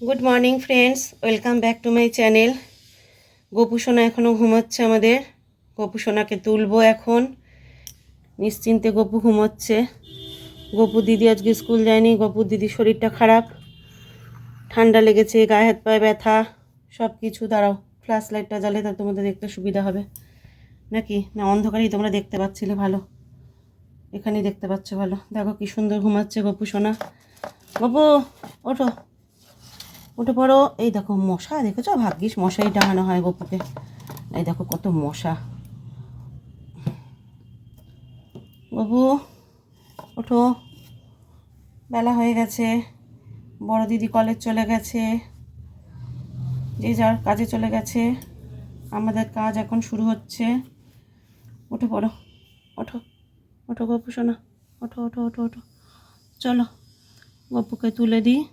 Good morning friends welcome back to my channel Gopusona এখনও ঘুমাচ্ছে আমাদের। গোপুসোনাকে তুলবো এখন। নিশ্চিন্তে গপু ঘুমোচ্ছে। গপু দিদি আজকে স্কুল যায়নি। গপুর দিদির শরীরটা খারাপ। ঠান্ডা লেগেছে, গায়ে হাত পায়ে ব্যথা। সব কিছু দাঁড়াও। ফ্ল্যাশ লাইটটা জ্বালে তার তোমাদের দেখতে সুবিধা হবে। নাকি? না, অন্ধকারেই তোমরা দেখতে পাচ্ছিলে ভালো। এখানেই দেখতে পাচ্ছ ভালো। দেখো কি সুন্দর ঘুমাচ্ছে গপু সোনা। গপু, ওঠো। উঠে পড়ো এই দেখো মশা, দেখেছ? ভাগ্যিস মশাই টাঙানো হয় গপুকে। এই দেখো কত মশা। বাবু, ওঠো। বেলা হয়ে গেছে। বড় দিদি কলেজ চলে গেছে। যে যার কাজে চলে গেছে। আমাদের কাজ এখন শুরু হচ্ছে। উঠে পড়ো ওঠো। ওঠো গপু শোনা ওঠো ওঠো ওঠো ওঠো। চলো, গপুকে তুলে দিই।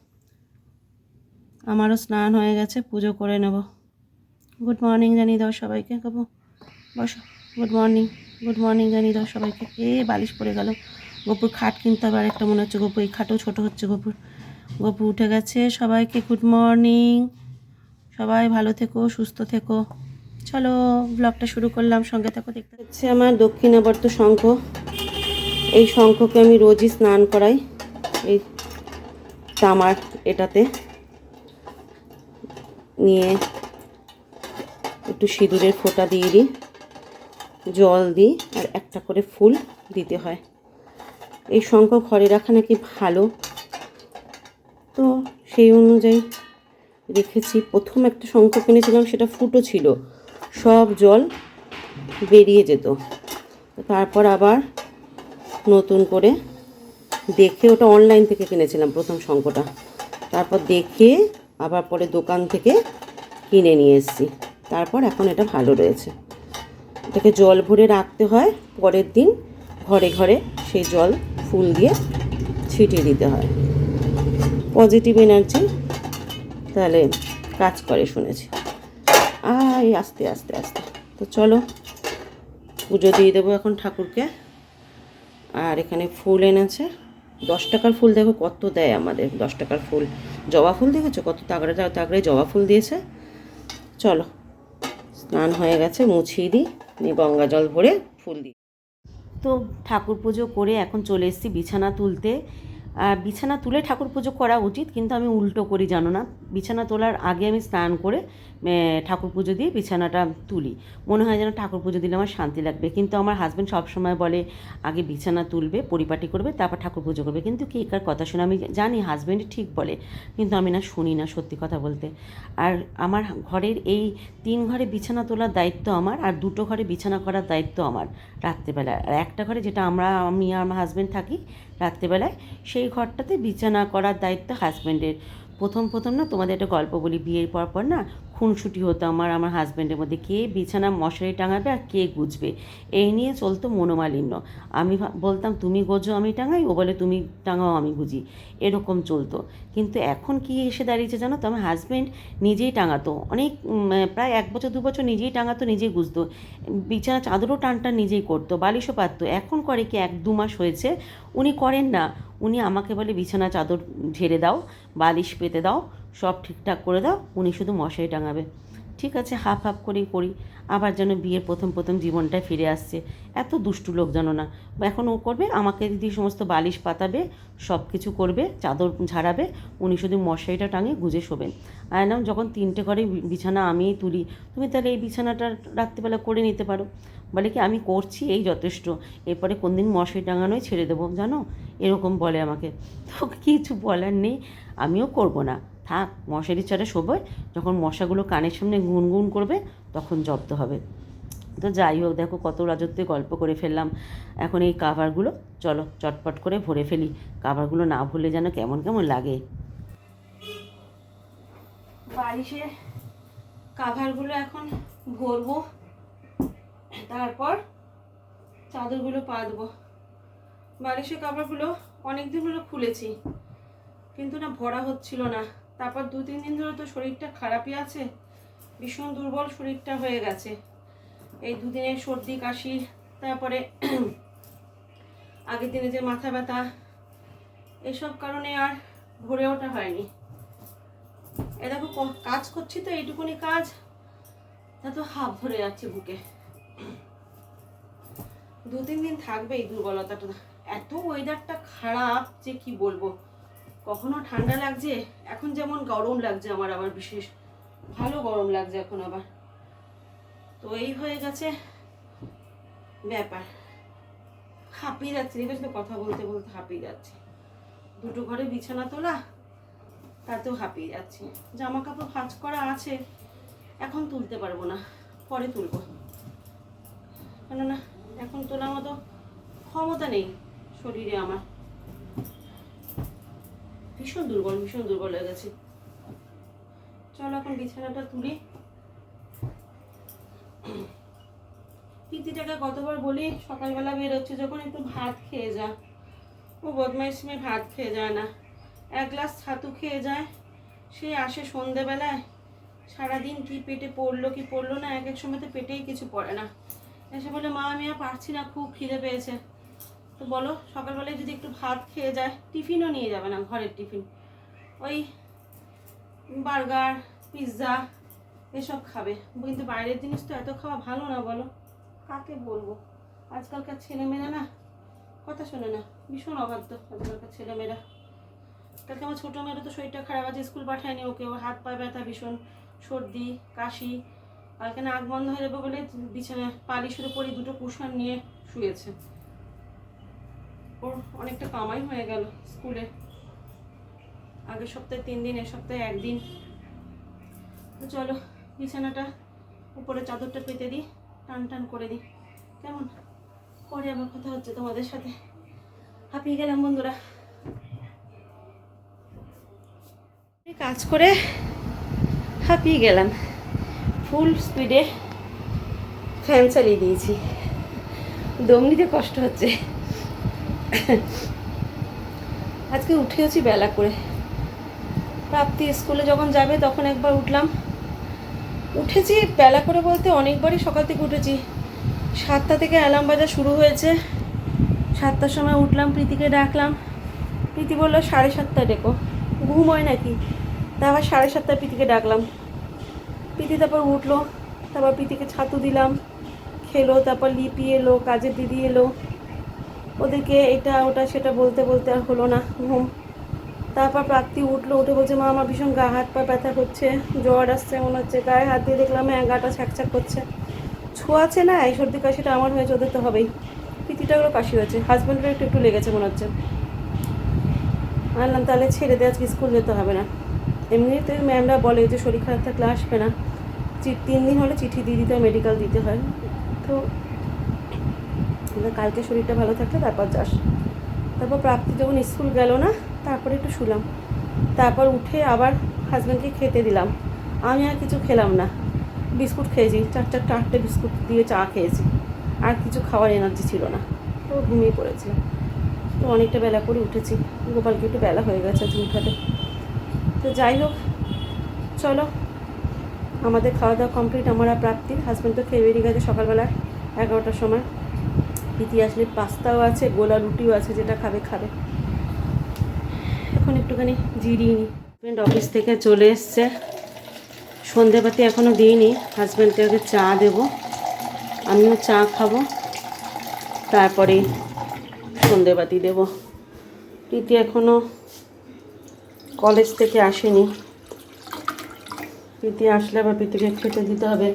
আমারও স্নান হয়ে গেছে, পুজো করে নেব। গুড মর্নিং জানিয়ে দাও সবাইকে গপু বসো। গুড মর্নিং গুড মর্নিং জানিয়ে দাও সবাইকে। এ, বালিশ পড়ে গেল। গপুর খাট কিনতে হবে আরেকটা, মনে হচ্ছে গপু এই খাটও ছোটো হচ্ছে গপুর। গপু উঠে গেছে, সবাইকে গুড মর্নিং সবাই ভালো থেকো, সুস্থ থেকো। চলো ব্লগটা শুরু করলাম, সঙ্গে থেকো, দেখতে হচ্ছে আমার দক্ষিণাবর্ত শঙ্খ। এই শঙ্খকে আমি রোজই স্নান করাই, এই তামার এটাতে। নিয়ে একটু সিঁদুরের ফোঁটা দিয়ে দিই, জল দিই আর একটা করে ফুল দিতে হয়। এই শঙ্খ ঘরে রাখা নাকি ভালো। তো সেই অনুযায়ী রেখেছি। প্রথম একটা শঙ্খ কিনেছিলাম, সেটা ফুটো ছিল। সব জল বেরিয়ে যেত। তারপর আবার নতুন করে দেখে ওটা অনলাইন থেকে কিনেছিলাম প্রথম শঙ্খটা। তারপর দেখে আবার পরে দোকান থেকে কিনে নিয়ে এসেছি। তারপর এখন এটা ভালো রয়েছে। এটাকে জল ভরে রাখতে হয়। পরের দিন ঘরে ঘরে সেই জল ফুল দিয়ে ছিটিয়ে দিতে হয়। পজিটিভ এনার্জি তাহলে কাজ করে শুনেছি। আয়, আস্তে আস্তে আস্তে। তো চলো, পুজো দিয়ে দেবো এখন ঠাকুরকে। আর এখানে ফুল এনেছে। দশ টাকার ফুল দেখো কত দেয় আমাদের। দশ টাকার ফুল জবা ফুল দেখেছ? কত তাগড়া তাগড়ে জবা ফুল দিয়েছে। চলো, স্নান হয়ে গেছে, মুছিয়ে দিই, নিয়ে গঙ্গা জল ভরে ফুল দিই। তো ঠাকুর পুজো করে এখন চলে এসেছি বিছানা তুলতে। বিছানা তুলে ঠাকুর পুজো করা উচিত, কিন্তু আমি উল্টো করি, জানো না? বিছানা তোলার আগে আমি স্নান করে ঠাকুর পুজো দিয়ে বিছানাটা তুলি। মনে হয় যেন ঠাকুর পুজো দিলে আমার শান্তি লাগবে। কিন্তু আমার হাজব্যান্ড সবসময় বলে, আগে বিছানা তুলবে, পরিপাটি করবে, তারপর ঠাকুর পুজো করবে। কিন্তু কে, কার কথা শুনে আমি জানি হাজব্যান্ড ঠিক বলে, কিন্তু আমি না শুনি না, সত্যি কথা বলতে। আর আমার ঘরের এই তিন ঘরে বিছানা তোলার দায়িত্ব আমার, আর দুটো ঘরে বিছানা করার দায়িত্ব আমার রাত্রেবেলা আর একটা ঘরে যেটা আমরা, আমি আর আমার হাজব্যান্ড থাকি রাত্রেবেলায়, সেই ঘরটাতে বিছানা করার দায়িত্ব হাজব্যান্ডের প্রথম প্রথম না তোমাদের একটা গল্প বলি, বিয়ের পর পর না খুনসুটি হতো আমার আমার হাজব্যান্ডের মধ্যে। কে বিছানা মশারি টাঙাবে আর কে গুজবে? এই নিয়ে চলতো মনোমালিন্য। আমি বলতাম, তুমি গোজো, আমি টাঙাই। ও বলে, তুমি টাঙাও, আমি গুজি। এরকম চলতো। কিন্তু এখন কি এসে দাঁড়িয়েছে জানো তো? আমার হাজব্যান্ড নিজেই টাঙাতো। অনেক প্রায় এক বছর, দু বছর নিজেই টাঙাতো, নিজেই গুজতো। বিছানা চাদরও টানটা নিজেই করতো, বালিশও পাততো। এখন করে কি এক দু মাস হয়েছে, উনি করেন না। উনি আমাকে বলে, বিছানা চাদর ঝেড়ে দাও, বালিশ পেতে দাও। সব ঠিকঠাক করে দাও, উনি শুধু মশারি টাঙাবে। ঠিক আছে, হাফ হাফ করেই করি। আবার যেন বিয়ের প্রথম প্রথম জীবনটায় ফিরে আসছে। এত দুষ্টু লোক জানো না। এখন ও করবে, আমাকে দিদি সমস্ত বালিশ পাতাবে, সব কিছু করবে, চাদর ঝাড়াবে, উনি শুধু মশারিটা টাঙিয়ে গুজে শোবেন। আর নাম যখন তিনটে ঘরে বিছানা আমিই তুলি, তুমি তাহলে এই বিছানাটা রাত্রিবেলা করে নিতে পারো। বলে কি, আমি করছি, এই যথেষ্ট। এরপরে কোন দিন মশারি টাঙানোই ছেড়ে দেবো, জানো? এরকম বলে আমাকে। তো কিছু বলার নেই, আমিও করব না। থাক, মশারি ছাড়া শোবয়। যখন মশাগুলো কানের সামনে গুনগুন করবে, তখন জব্দ হবে। তো যাই হোক, দেখো কত রাজত্বে গল্প করে ফেললাম। এখন এই কাভারগুলো চলো চটপট করে ভরে ফেলি। কাভারগুলো না ভরলে যেন কেমন কেমন লাগে। বালিশে কাভারগুলো এখন ভরবো, তারপর চাদরগুলো পাতবো। বালিশের কাভারগুলো অনেক দিন হলো খুলেছি, কিন্তু না ভরা হচ্ছিল না। তারপর দু, তিন দিন ধরে তো শরীরটা খারাপই আছে, ভীষণ দুর্বল শরীরটা হয়ে গেছে। এই দুদিনে সর্দি, কাশি, তারপরে আগের দিনে যে মাথা ব্যথা, এসব কারণে আর ভরে ওঠা হয়নি। এ দেখো কাজ করছি তো, এইটুকুনি কাজ, তা তো হাফ ভরে যাচ্ছে বুকে। দু, তিন দিন থাকবে এই দুর্বলতাটা। এত ওয়েদারটা খারাপ যে কি বলব? কখনো ঠান্ডা লাগছে, এখন যেমন গরম লাগছে আমার আবার বিশেষ। ভালো গরম লাগছে এখন আবার। তো এই হয়ে গেছে ব্যাপার। হাঁপিয়ে যাচ্ছে দেখেছি তো কথা বলতে বলতে হাঁপিয়ে যাচ্ছে। দুটো ঘরে বিছানা তোলা, তাতেও হাঁপিয়ে যাচ্ছি। জামা কাপড় ভাঁজ করা আছে, এখন তুলতে পারব না, পরে তুলবো। কেননা এখন তোলার মতো ক্ষমতা নেই শরীরে আমার। ভীষণ দুর্বল ভীষণ দুর্বল হয়ে গেছে। চলো এখন বিছানাটা তুলি। প্রীতিটাকে কতবার বলি? সকালবেলা বেরোচ্ছে যখন একটু ভাত খেয়ে যা। ও বদমাইশ মেয়ে ভাত খেয়ে যায় না। এক গ্লাস ছাতু খেয়ে যায়। সে আসে সন্ধেবেলায়। সারাদিন কি পেটে পড়ল, কি পড়ল না, এক এক সময় তো পেটেই কিছু পড়ে না। এসে বলে, মা, আমি আর পারছি না, খুব খিদে পেয়েছে। তো বলো, সকালবেলায় যদি একটু ভাত খেয়ে যায়, টিফিনও নিয়ে যাবে না ঘরের টিফিন। ওই বার্গার, পিৎজা, এসব খাবে। কিন্তু বাইরের জিনিস তো এত খাওয়া ভালো না, বলো। কাকে বলব? আজকালকার ছেলেমেয়েরা না, কথা শোনে না। ভীষণ অবাধ্য আজকালকার ছেলেমেয়েরা। কালকে আমার ছোটো মেয়েরও তো শরীরটা খারাপ আছে, স্কুল পাঠায়নি ওকে। ও হাত পা ব্যথা ভীষণ, সর্দি, কাশি। কালকে নাক বন্ধ হয়ে যাবে বলে বিছানায় পালিশের উপরই দুটো কুশন নিয়ে শুয়েছে। ওর অনেকটা কামাই হয়ে গেল স্কুলে। আগের সপ্তাহে তিন দিন, এ সপ্তাহে একদিন। তো চলো, বিছানাটা, উপরে চাদরটা পেতে দিই, টান টান করে দিই। কেমন? পরে আবার কথা হচ্ছে তোমাদের সাথে। হাঁপিয়ে গেলাম বন্ধুরা। কাজ করে হাঁপিয়ে গেলাম। ফুল স্পিডে ফ্যান চালিয়ে দিয়েছি। দম নিতে কষ্ট হচ্ছে। আজকে উঠেছি বেলা করে। প্রাপ্তি স্কুলে যখন যাবে তখন একবার উঠলাম। উঠেছি বেলা করে বলতে অনেকবারই সকাল থেকে উঠেছি। সাতটা থেকে অ্যালার্ম বাজা শুরু হয়েছে। সাতটার সময় উঠলাম, প্রীতিকে ডাকলাম। প্রীতি বলল, সাড়ে সাতটায় ডেকো। ঘুম হয় নাকি? তা আবার সাড়ে সাতটায় প্রীতিকে ডাকলাম। প্রীতি তারপর উঠল, তারপর প্রীতিকে ছাতু দিলাম। খেলো, তারপর লিপি এলো, কাজের দিদি এলো। ওদেরকে এটা, ওটা, সেটা বলতে বলতে আর হলো না ঘুম। তারপর প্রাপ্তি উঠল, উঠে বলছে, মা, আমার ভীষণ গা, হাত, পা ব্যথা করছে, জ্বর আসছে, মনে হচ্ছে গায়ে হাত দিয়ে দেখলাম হ্যাঁ গাটা ছ্যাকছ্যাক করছে। ছোঁয়াছে না, এই সর্দি কাশিটা আমার হয়েছে, ওদের তো হবেই। পিতিটাগুলো কাশি হয়েছে হাজব্যান্ডের একটু একটু লেগেছে মনে হচ্ছে। আনলাম তাহলে ছেড়ে দিয়ে আজকে স্কুল যেতে হবে না। এমনিতে ম্যামরা বলে যে, শরীর খারাপ থাকলে আসবে না। তিন দিন হলে চিঠি দিয়ে দিতে হয়, মেডিকেল দিতে হয়। তো এবার কালকে শরীরটা ভালো থাকলে তারপর যাস। তারপর প্রাপ্তি যখন স্কুল গেল না, তারপরে একটু শুলাম। তারপর উঠে আবার হাজব্যান্ডকে খেতে দিলাম। আমি আর কিছু খেলাম না। বিস্কুট খেয়েছি চার চার চারটে বিস্কুট দিয়ে চা খেয়েছি। আর কিছু খাওয়ার এনার্জি ছিল না। তো ঘুমিয়ে পড়েছিলাম তো অনেকটা বেলা করে উঠেছি। গোপালকে একটু বেলা হয়ে গেছে আজকে উঠাতে। তো যাই হোক, চলো। আমাদের খাওয়া দাওয়া কমপ্লিট আমার আর প্রাপ্তির। হাজব্যান্ড তো খেয়ে বেরিয়ে গেছে সকালবেলা এগারোটার সময়। প্রীতি আসলে পাস্তাও আছে, গোলা রুটিও আছে, যেটা খাবে খাবে। এখন একটুখানি জিরিয়ে নিই। হাজব্যান্ড অফিস থেকে চলে এসছে। সন্ধেবাতি এখনও দিইনি। হাজব্যান্ডকে আগে চা দেবো। আমিও চা খাব। তারপরে সন্ধেবাতি দেবো। প্রীতি এখনও কলেজ থেকে আসেনি। প্রীতি আসলে আবার প্রীতিকে খেতে দিতে হবে।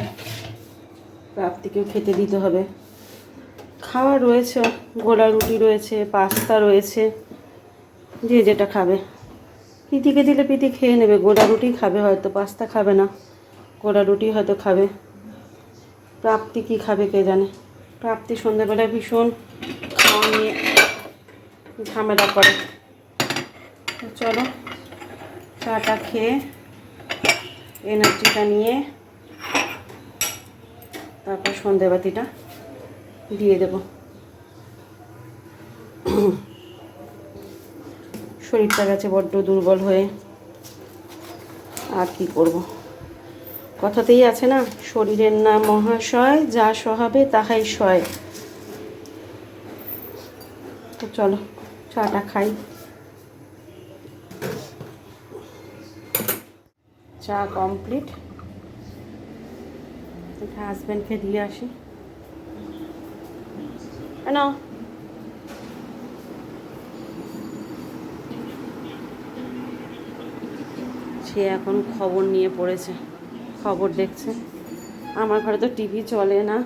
প্রাপ্তিকেও খেতে দিতে হবে। খাওয়া রয়েছে গোলা রুটি রয়েছে, পাস্তা রয়েছে, যে যেটা খাবে। প্রীতিকে দিলে প্রীতি খেয়ে নেবে গোলা রুটি খাবে হয়তো, পাস্তা খাবে না গোলা রুটি হয়তো খাবে। প্রাপ্তি কি খাবে কে জানে? প্রাপ্তি সন্ধ্যাবেলায় ভীষণ খাওয়া নিয়ে ঝামেলা করে। চলো, চাটা খেয়ে এনার্জিটা নিয়ে তারপর সন্ধেবাতিটা দিয়ে দেব। শরীরটা গেছে বড্ড দুর্বল হয়ে। আর কি করব? কথাতেই আছে না, শরীরের নাম মহাশয়, যা সহাবে তাহাই সয়। তো চলো, চাটা খাই। চা কমপ্লিট। এটা হাজব্যান্ডকে দিয়ে আসি। না। সে এখন খবর নিয়ে পড়েছে, খবর দেখছে। আমার ঘরে তো টিভি চলে না,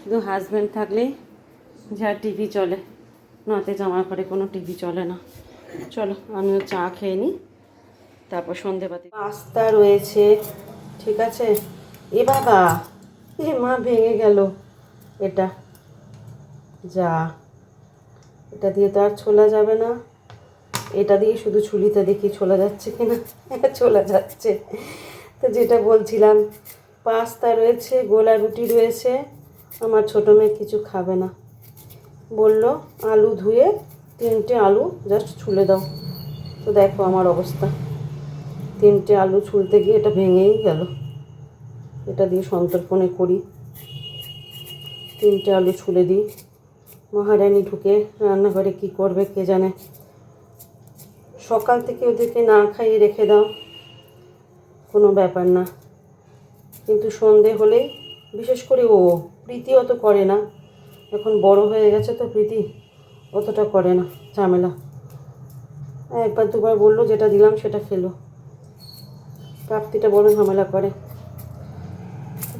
শুধু হাজব্যান্ড থাকলেই যা টিভি চলে নতেজ আমার ঘরে কোনো টিভি চলে না। চলো, আমিও চা খেয়ে নিই, তারপর সন্ধেবাতি পাস্তা রয়েছে, ঠিক আছে? এ বাবা, এ মা ভেঙে গেল, এটা। যা, এটা দিয়ে তো আর ছোলা যাবে না। এটা দিয়ে শুধু ছুলিতে দেখি ছোলা যাচ্ছে কিনা, ছোলা যাচ্ছে। তো যেটা বলছিলাম, পাস্তা রয়েছে, গোলা রুটি রয়েছে, আমার ছোটো মেয়ে কিছু খাবে না। বলল, আলু ধুয়ে তিনটে আলু জাস্ট ছুলে দাও। তো দেখো আমার অবস্থা। তিনটে আলু ছুলতে গিয়ে এটা ভেঙেই গেল। এটা দিয়ে সন্তর্পণে করি। তিনটে আলু ছুলে দিই। মহারানী ঢুকে রান্নাঘরে কি করবে কে জানে। সকাল থেকে ওদেরকে না খাইয়ে রেখে দাও, কোনো ব্যাপার না। কিন্তু সন্ধে হলেই, বিশেষ করে ও, প্রীতি অত করে না। এখন বড় হয়ে গেছে তো প্রীতি, অতটা করে না, ঝামেলা। একবার দুবার বলল যেটা দিলাম সেটা খেলো। প্রাপ্তিটা বড় ঝামেলা করে।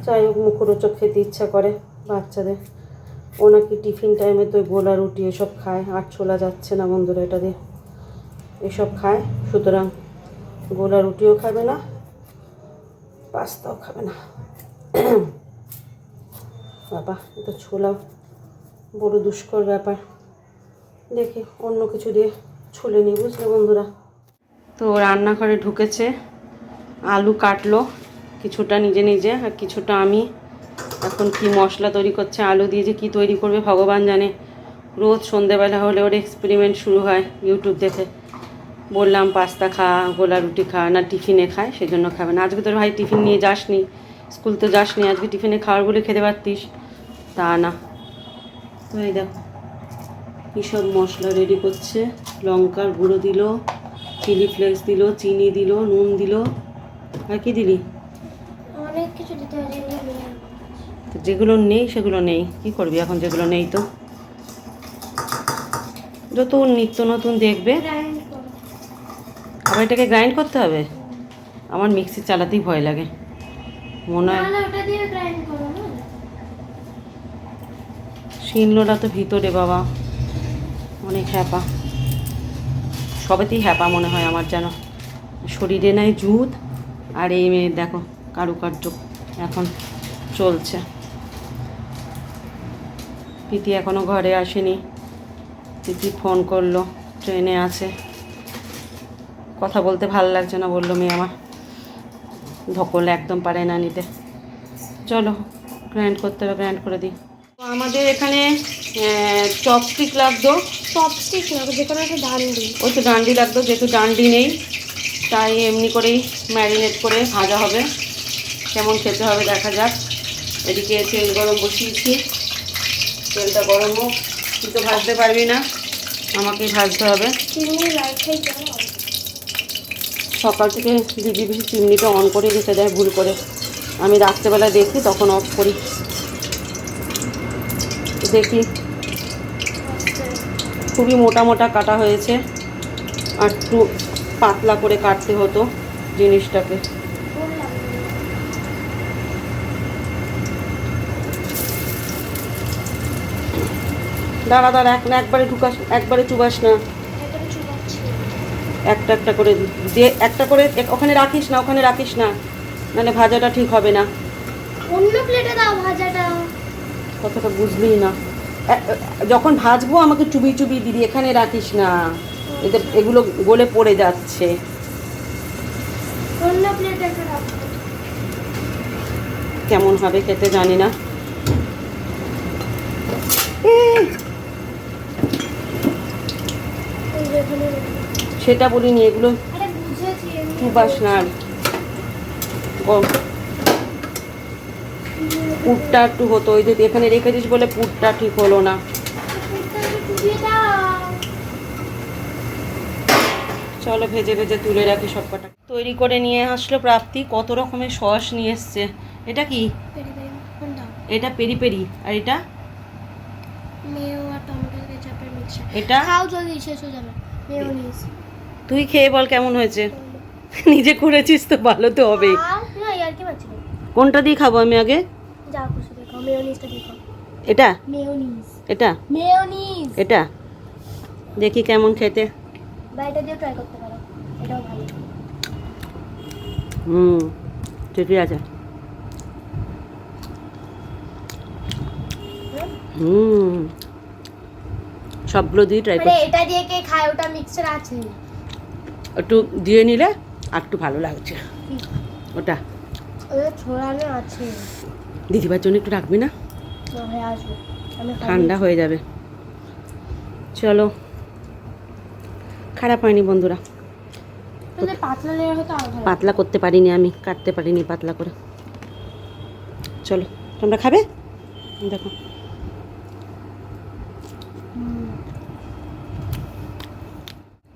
যাই হোক, মুখরোচক খেতে ইচ্ছা করে বাচ্চাদের। ও নাকি টিফিন টাইমে তো গোলা রুটি এসব খায়, আর ছোলা যাচ্ছে না বন্ধুরা এটা দিয়ে। এসব খায়, সুতরাং গোলা রুটিও খাবে না, পাস্তাও খাবে না। বাবা, এটা ছোলা বড় দুষ্কর ব্যাপার। দেখি, অন্য কিছু দিয়ে ছুলে নিই, বুঝলে বন্ধুরা? তো রান্নাঘরে ঢুকেছে, আলু কাটলো, কিছুটা নিজে নিজে আর কিছুটা আমি। এখন কি মশলা তৈরি করছে, আলু দিয়ে যে কী তৈরি করবে ভগবান জানে। রোজ সন্ধেবেলা হলে ওর এক্সপেরিমেন্ট শুরু হয় ইউটিউব দেখে। বললাম, পাস্তা খা, গোলা রুটি খা, না টিফিনে খায়, সেজন্য খাবে না। আজকে তোর ভাই টিফিন নিয়ে যাসনি, স্কুল তো যাসনি, আজকে টিফিনে খাওয়ার বলে খেতে পারতিস। তা না। তো এই দেখো সব মশলা রেডি করছে। লঙ্কার গুঁড়ো দিল চিলি ফ্লেক্স দিল, চিনি দিল, নুন দিল। আর কি দিলি? অনেক কিছু দিতে হয়। তো যেগুলো নেই সেগুলো নেই। কি করবি এখন যেগুলো নেই তো? যত নিত্য নতুন দেখবে। আবার এটাকে গ্রাইন্ড করতে হবে? আমার মিক্সি চালাতেই ভয় লাগে। মনে হয়। শিলনোড়া তো ভিতরে বাবা। অনেক হ্যাপা। সবেতেই হ্যাপা মনে হয় আমার যেন। শরীরে নাই জুত। আর এই মেয়ে দেখো কারুকার্য এখন চলছে। প্রীতি এখনও ঘরে আসেনি। প্রীতি ফোন করল ট্রেনে আছে। কথা বলতে ভালো লাগছে না বলল মেয়ে আমার। ধকল একদম পারে না নিতে। চলো গ্র্যান্ড করতে হবে গ্র্যান্ড করে দিই। তো আমাদের এখানে চপস্টিক লাগতো। Chopstick না, যে কোনো একটা ডান্ডি। ওই তো ডান্ডি লাগতো যেহেতু ডান্ডি নেই তাই এমনি করেই ম্যারিনেট করে ভাজা হবে। কেমন খেতে হবে দেখা যাক। এদিকে তেল গরম বসিয়েছি। তেলটা গরম হোক তুই তো ভাজতে পারবি না। আমাকেই ভাজতে হবে। সকাল থেকে দিদি বেশি চিমনিটা অন করে রেখে দেয়, ভুল করে। আমি রাত্রেবেলা দেখি, তখন অফ করি। দেখি। খুবই মোটা মোটা কাটা হয়েছে। আর একটু পাতলা করে কাটতে হতো জিনিসটাকে। দাঁড়া দাঁড়া এক না একবারে ঢুকাস একবারে চুবাস না। একটা একটা করে দিয়ে একটা করে ওখানে রাখিস না ওখানে রাখিস না নাহলে ভাজাটা ঠিক হবে না। অন্য প্লেটে দাও ভাজাটা। কথাটা বুঝলি না। যখন ভাজবো আমাকে চুবি চুবি দিদি এখানে রাখিস না। এতে এগুলো গলে পড়ে যাচ্ছে। অন্য প্লেটে একটা কেমন হবে খেতে জানি না এ, এই যে এখানে রেখে। সেটা বলিনি এগুলো চুবাস না পুরটা একটু হতো ওই যদি এখানে রেখে দিস বলে পুরটা ঠিক হলো না। চলো ভেজে ভেজে তুলে রাখি সব কটা তৈরি করে নিয়ে আসলো প্রাপ্তি কত রকমের সস নিয়ে এসছে। এটা কি? এটা পেরি পেরি আর এটা? এটা? খাও জলদি শেষ হয়ে যাবে তুই খেয়ে বল কেমন হয়েছে? নিজে করেছিস তো ভালো তো হবে কোনটা দিয়ে খাব আমি আগে? এটা? এটা? এটা? দেখি কেমন খেতে। হুম ঠিকই আছে। হুম। সবগুলো দিয়ে ট্রাই মানে করছি। এটা দিয়ে কে খায়? ওটা মিক্সচার আছে। একটু দিয়ে নিলে আর একটু ভালো লাগছে। ওটা। ছড়ানো আছে। দিদিবার জন্য একটু রাখবি না? ঠান্ডা হয়ে যাবে। চলো। খারাপ হয়নি বন্ধুরা। পাতলা করতে পারিনি আমি কাটতে পারিনি পাতলা করে। চলো তোমরা খাবে? দেখো।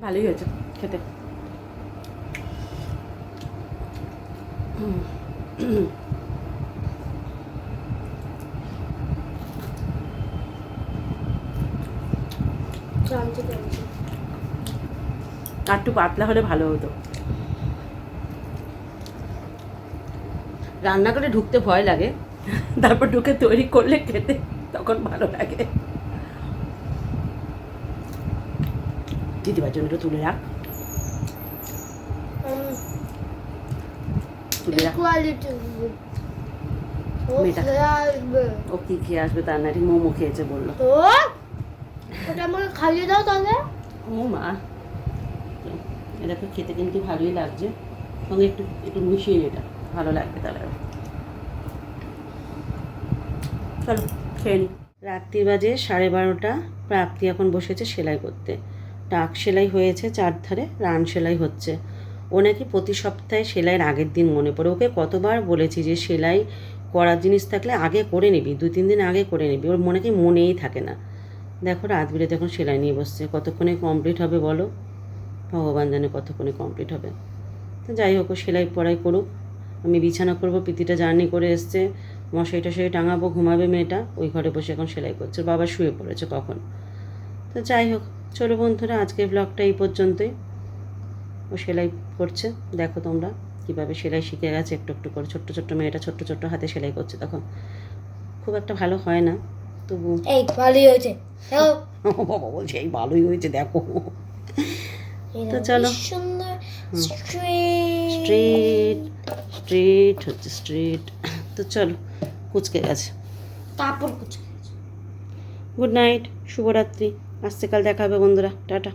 ভালোই হয়েছে খেতে। আর একটু পাতলা হলে ভালো হতো। রান্না করে ঢুকতে ভয় লাগে, তারপর ঢুকে তৈরি করলে খেতে তখন ভালো লাগে। দিদিবার জন্য একটু তুলে রাখ। তুলে রাখ। ও কি খেয়ে আসবে তার নাকি মোমো খেয়েছে বলল। ওটা আমাকে খাইয়ে দাও তাহলে। ও মা এটা তো খেতে কিন্তু ভালোই লাগছে। সঙ্গে একটু একটু মিশিয়ে এটা ভালো লাগবে তাহলে। চলো খেয়ে নি। রাত্রি বাজে সাড়ে বারোটা প্রাপ্তি এখন বসেছে সেলাই করতে। টাক সেলাই হয়েছে চারধারে, রান সেলাই হচ্ছে। ও নাকি প্রতি সপ্তাহে সেলাইয়ের আগের দিন মনে পড়ে। ওকে কতবার বলেছি যে সেলাই করার জিনিস থাকলে আগে করে নিবি দু তিন দিন আগে করে নিবি। ওর মনে কি মনেই থাকে না। দেখো রাত বিরেতে এখন সেলাই নিয়ে বসছে। কতক্ষণে কমপ্লিট হবে বলো? ভগবান জানে কতক্ষণে কমপ্লিট হবে। তো যাই হোক সেলাই পড়াই করুক। আমি বিছানা করব পিতিটা জার্নি করে এসছে। মশাই টশাই টাঙাবো, ঘুমাবে মেয়েটা। ওই ঘরে বসে এখন সেলাই করছে। বাবা শুয়ে পড়েছে কখন? তো যাই হোক চলো বন্ধুরা আজকের ব্লগটা এই পর্যন্তই। ও সেলাই করছে দেখো তোমরা কীভাবে সেলাই শিখে গেছে একটু একটু করে। ছোট্ট ছোট্ট মেয়েটা ছোট্ট ছোট্ট হাতে সেলাই করছে তখন খুব একটা ভালো হয় না তবু এই ভালোই হয়েছে বাবা বলছে এই ভালোই হয়েছে দেখো। তো চলো। সুন্দর স্ট্রিট স্ট্রিট হচ্ছে স্ট্রিট তো চলো কুচকে গেছে। কাপড় কুচকে গুড নাইট শুভরাত্রি। আসছে কাল দেখা হবে বন্ধুরা টাটা।